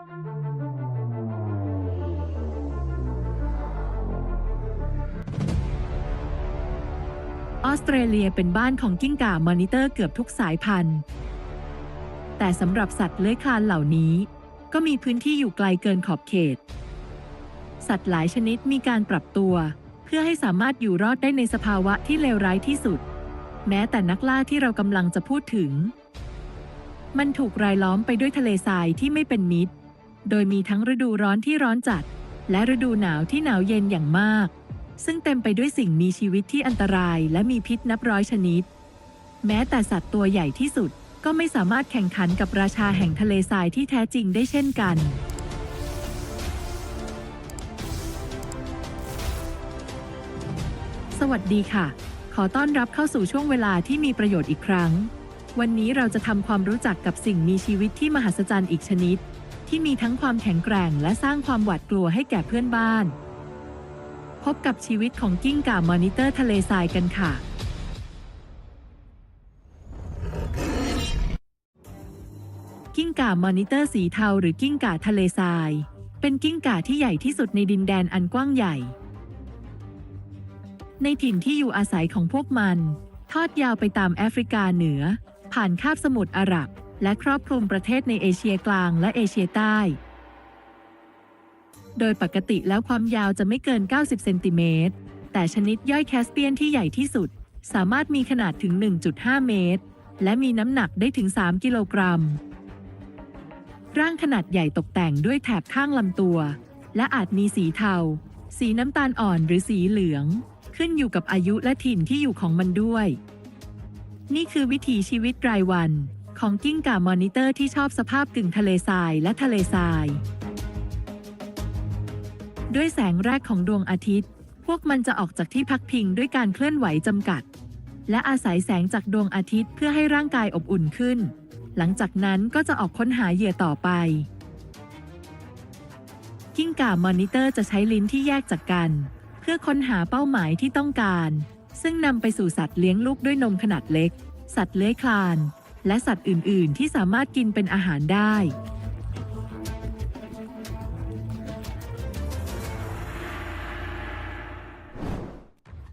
ออสเตรเลียเป็นบ้านของกิ้งก่ามอนิเตอร์เกือบทุกสายพันธุ์ แต่สำหรับสัตว์เลื้อยคลานเหล่านี้ ก็มีพื้นที่อยู่ไกลเกินขอบเขต สัตว์หลายชนิดมีการปรับตัว เพื่อให้สามารถอยู่รอดได้ในสภาวะที่เลวร้ายที่สุด แม้แต่นักล่าที่เรากำลังจะพูดถึง มันถูกรายล้อมไปด้วยทะเลทรายที่ไม่เป็นมิตร โดยมีทั้งฤดูร้อนที่ร้อนจัด และฤดูหนาวที่หนาวเย็นอย่างมาก ซึ่งเต็มไปด้วยสิ่งมีชีวิตที่อันตรายและมีพิษนับร้อยชนิด แม้แต่สัตว์ตัวใหญ่ที่สุดก็ไม่สามารถแข่งขันกับราชาแห่งทะเลทรายที่แท้จริงได้เช่นกัน สวัสดีค่ะ ขอต้อนรับเข้าสู่ช่วงเวลาที่มีประโยชน์อีกครั้ง วันนี้เราจะทำความรู้จักกับสิ่งมีชีวิตที่มหัศจรรย์อีกชนิด ที่มีทั้งความแข็งแกร่งและสร้างความหวาดกลัวให้แก่เพื่อนบ้าน พบกับชีวิตของกิ้งก่ามอนิเตอร์ทะเลทรายกันค่ะ กิ้งก่ามอนิเตอร์สีเทาหรือกิ้งก่าทะเลทราย เป็นกิ้งก่าที่ใหญ่ที่สุดในดินแดนอันกว้างใหญ่ ในถิ่นที่อยู่อาศัยของพวกมัน ทอดยาวไปตามแอฟริกาเหนือ ผ่านคาบสมุทรอาหรับ และครอบคลุมประเทศในเอเชียกลางและเอเชียใต้ โดยปกติแล้วความยาวจะไม่เกิน 90 เซนติเมตร แต่ชนิดย่อยแคสเปียนที่ใหญ่ที่สุด สามารถมีขนาดถึง 1.5 เมตร และมีน้ำหนักได้ถึง 3 กิโลกรัม ร่างขนาดใหญ่ตกแต่งด้วยแถบข้างลำตัว และอาจมีสีเทา สีน้ำตาลอ่อนหรือสีเหลือง ขึ้นอยู่กับอายุและถิ่นที่อยู่ของมันด้วย นี่คือวิถีชีวิตรายวัน ของกิ้งก่ามอนิเตอร์ที่ชอบสภาพกึ่งทะเลทรายและทะเลทราย ด้วยแสงแรกของดวงอาทิตย์ พวกมันจะออกจากที่พักพิงด้วยการเคลื่อนไหวจำกัด และอาศัยแสงจากดวงอาทิตย์เพื่อให้ร่างกายอบอุ่นขึ้น หลังจากนั้นก็จะออกค้นหาเหยื่อต่อไป กิ้งก่ามอนิเตอร์จะใช้ลิ้นที่แยกจากกัน เพื่อค้นหาเป้าหมายที่ต้องการ ซึ่งนำไปสู่สัตว์เลี้ยงลูกด้วยนมขนาดเล็ก สัตว์เลื้อยคลาน และสัตว์อื่น ๆ ที่สามารถกินเป็นอาหารได้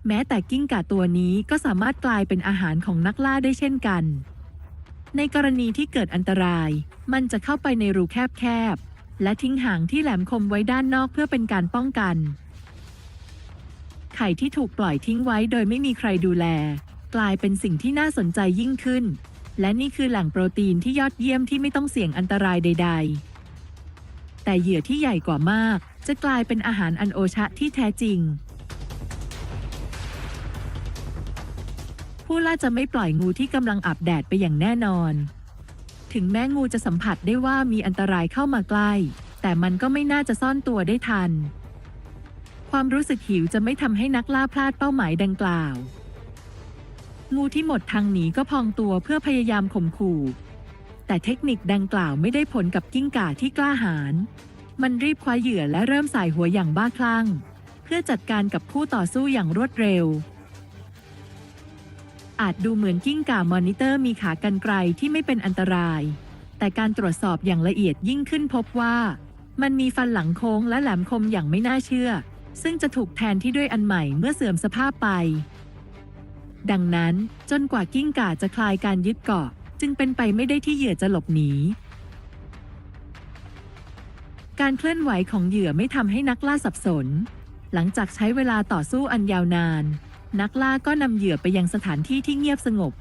แม้แต่กิ้งก่าตัวนี้ก็สามารถกลายเป็นอาหารของนักล่าได้เช่นกัน ในกรณีที่เกิดอันตราย มันจะเข้าไปในรูแคบ ๆ และทิ้งหางที่แหลมคมไว้ด้านนอกเพื่อเป็นการป้องกัน ไข่ที่ถูกปล่อยทิ้งไว้โดยไม่มีใครดูแล กลายเป็นสิ่งที่น่าสนใจยิ่งขึ้น และนี่คือแหล่งโปรตีนที่ยอดเยี่ยมที่ไม่ต้องเสี่ยงอันตรายใด ๆ แต่เหยื่อที่ใหญ่กว่ามาก จะกลายเป็นอาหารอันโอชะที่แท้จริง ผู้ล่าจะไม่ปล่อยงูที่กำลังอาบแดดไปอย่างแน่นอน ถึงแม้งูจะสัมผัสได้ว่ามีอันตรายเข้ามาใกล้ แต่มันก็ไม่น่าจะซ่อนตัวได้ทัน ความรู้สึกหิวจะไม่ทำให้นักล่าพลาดเป้าหมายดังกล่าว งูที่หมดทางหนีก็พองตัวเพื่อพยายามข่มขู่ แต่เทคนิคดังกล่าวไม่ได้ผลกับกิ้งก่าที่กล้าหาญ มันรีบคว้าเหยื่อและเริ่มใส่หัวอย่างบ้าคลั่ง เพื่อจัดการกับผู้ต่อสู้อย่างรวดเร็ว อาจดูเหมือนกิ้งก่ามอนิเตอร์มีขากรรไกรที่ไม่เป็นอันตราย แต่การตรวจสอบอย่างละเอียดยิ่งขึ้นพบว่า มันมีฟันหลังโค้งและแหลมคมอย่างไม่น่าเชื่อ ซึ่งจะถูกแทนที่ด้วยอันใหม่เมื่อเสื่อมสภาพไป ดังนั้นจนกว่ากิ้งก่าจะคลายการยึดเกาะ จึงเป็นไปไม่ได้ที่เหยื่อจะหลบหนี การเคลื่อนไหวของเหยื่อไม่ทำให้นักล่าสับสน หลังจากใช้เวลาต่อสู้อันยาวนาน นักล่าก็นำเหยื่อไปยังสถานที่ที่เงียบสงบ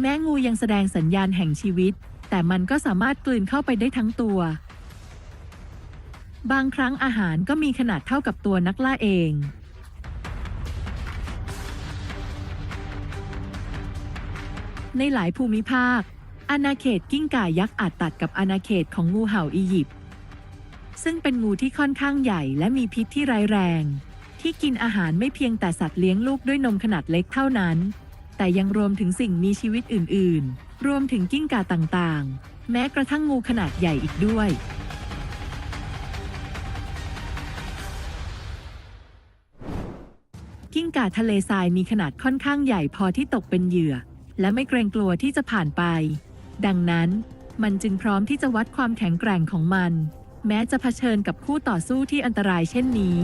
แม้งูยังแสดงสัญญาณแห่งชีวิต แต่มันก็สามารถกลืนเข้าไปได้ทั้งตัว บางครั้งอาหารก็มีขนาดเท่ากับตัวนักล่าเอง ในหลายภูมิภาค อาณาเขตกิ้งก่ายักษ์อาจตัดกับอาณาเขตของงูเห่าอียิปต์ซึ่งเป็นงูที่ค่อนข้างใหญ่และมีพิษที่ร้ายแรง ที่กินอาหารไม่เพียงแต่สัตว์เลี้ยงลูกด้วยนมขนาดเล็กเท่านั้น แต่ยังรวมถึงสิ่งมีชีวิตอื่น ๆ รวมถึงกิ้งก่าต่างๆ แม้กระทั่งงูขนาดใหญ่อีกด้วย กิ้งก่าทะเลทรายมีขนาดค่อนข้างใหญ่พอที่ตกเป็นเหยื่อ และไม่เกรงกลัวที่จะผ่านไป ดังนั้น มันจึงพร้อมที่จะวัดความแข็งแกร่งของมัน แม้จะเผชิญกับคู่ต่อสู้ที่อันตรายเช่นนี้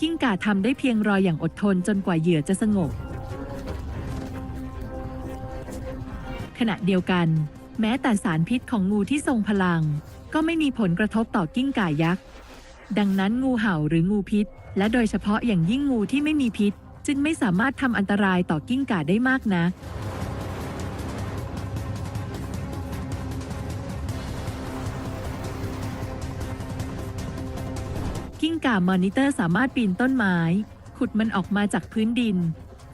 กิ้งก่าทำได้เพียงรออย่างอดทนจนกว่าเหยื่อจะสงบ ขณะเดียวกัน แม้แต่สารพิษของงูที่ทรงพลัง ก็ไม่มีผลกระทบต่อกิ้งก่ายักษ์ ดังนั้นงูเห่าหรืองูพิษ และโดยเฉพาะอย่างยิ่งงูที่ไม่มีพิษ จึงไม่สามารถทำอันตรายต่อกิ้งก่าได้มากนักกิ้งก่ามอนิเตอร์สามารถปีนต้นไม้ ขุดมันออกมาจากพื้นดิน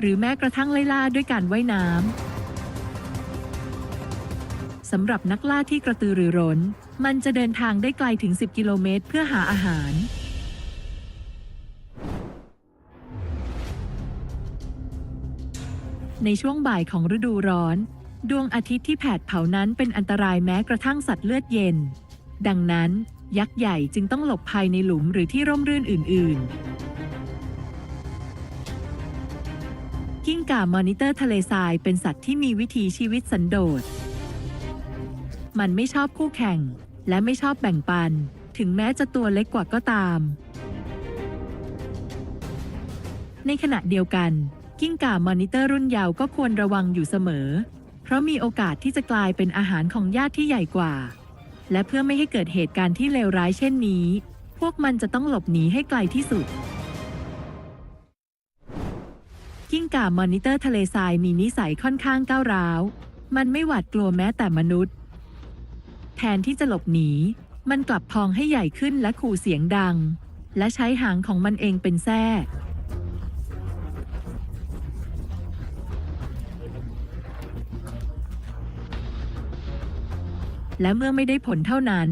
หรือแม้กระทั่งไล่ล่าด้วยการว่ายน้ำสำหรับนักล่าที่กระตือรือร้น มันจะเดินทางได้ไกลถึง 10 กิโลเมตรเพื่อหาอาหาร ในช่วงบ่ายของฤดูร้อน ดวงอาทิตย์ที่แผดเผานั้นเป็นอันตรายแม้กระทั่งสัตว์เลือดเย็น ดังนั้น ยักษ์ใหญ่จึงต้องหลบภัยในหลุมหรือที่ร่มรื่นอื่น ๆ กิ้งก่ามอนิเตอร์ทะเลทรายเป็นสัตว์ที่มีวิถีชีวิตสันโดษ มันไม่ชอบคู่แข่ง และไม่ชอบแบ่งปัน ถึงแม้จะตัวเล็กกว่าก็ตาม ในขณะเดียวกัน กิ้งก่ามอนิเตอร์รุ่นยาวก็ควรระวังอยู่เสมอ เพราะมีโอกาสที่จะกลายเป็นอาหารของญาติที่ใหญ่กว่า และเพื่อไม่ให้เกิดเหตุการณ์ที่เลวร้ายเช่นนี้ พวกมันจะต้องหลบหนีให้ไกลที่สุด กิ้งก่ามอนิเตอร์ทะเลทรายมีนิสัยค่อนข้างก้าวร้าว มันไม่หวาดกลัวแม้แต่มนุษย์ แทนที่จะหลบหนี มันกลับพองให้ใหญ่ขึ้นและขู่เสียงดัง และใช้หางของมันเองเป็นแส้ และเมื่อไม่ได้ผลเท่านั้น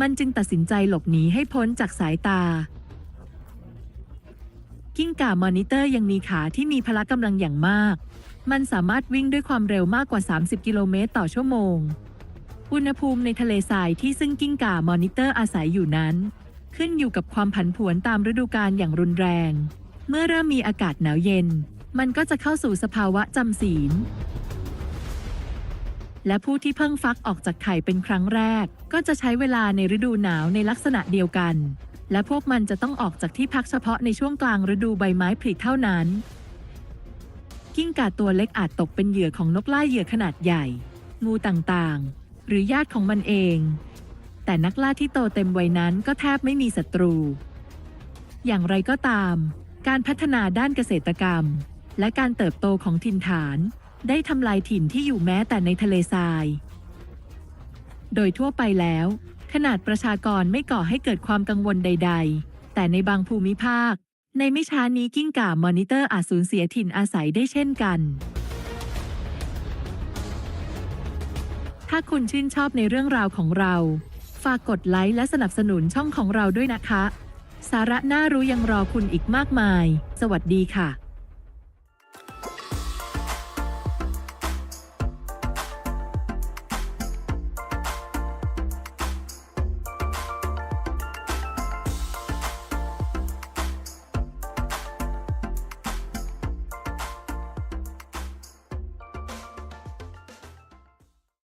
มันจึงตัดสินใจหลบหนีให้พ้นจากสายตา กิ้งก่ามอนิเตอร์ยังมีขาที่มีพละกำลังอย่างมาก มันสามารถวิ่งด้วยความเร็วมากกว่า 30 กิโลเมตรต่อชั่วโมง อุณหภูมิในทะเลทรายที่ซึ่งกิ้งก่ามอนิเตอร์อาศัยอยู่นั้น ขึ้นอยู่กับความผันผวนตามฤดูกาลอย่างรุนแรง เมื่อเริ่มมีอากาศหนาวเย็น มันก็จะเข้าสู่สภาวะจำศีล และผู้ที่เพิ่งฟักออกจากไข่เป็นครั้งแรก ก็จะใช้เวลาในฤดูหนาวในลักษณะเดียวกัน และพวกมันจะต้องออกจากที่พักเฉพาะในช่วงกลางฤดูใบไม้ผลิเท่านั้น กิ้งก่าตัวเล็กอาจตกเป็นเหยื่อของนกล่าเหยื่อขนาดใหญ่ งูต่างๆ หรือญาติของมันเอง แต่นักล่าที่โตเต็มวัยนั้นก็แทบไม่มีศัตรู อย่างไรก็ตาม การพัฒนาด้านเกษตรกรรม และการเติบโตของถิ่นฐาน ได้ทำลายถิ่นที่อยู่แม้แต่ในทะเลทราย โดยทั่วไปแล้ว ขนาดประชากรไม่ก่อให้เกิดความกังวลใด ๆ แต่ในบางภูมิภาค ในไม่ช้านี้กิ้งก่ามอนิเตอร์อาจสูญเสียถิ่นอาศัยได้เช่นกัน ถ้าคุณชื่นชอบในเรื่องราวของเรา ฝากกดไลค์และสนับสนุนช่องของเราด้วยนะคะ สาระน่ารู้ยังรอคุณอีกมากมาย สวัสดีค่ะ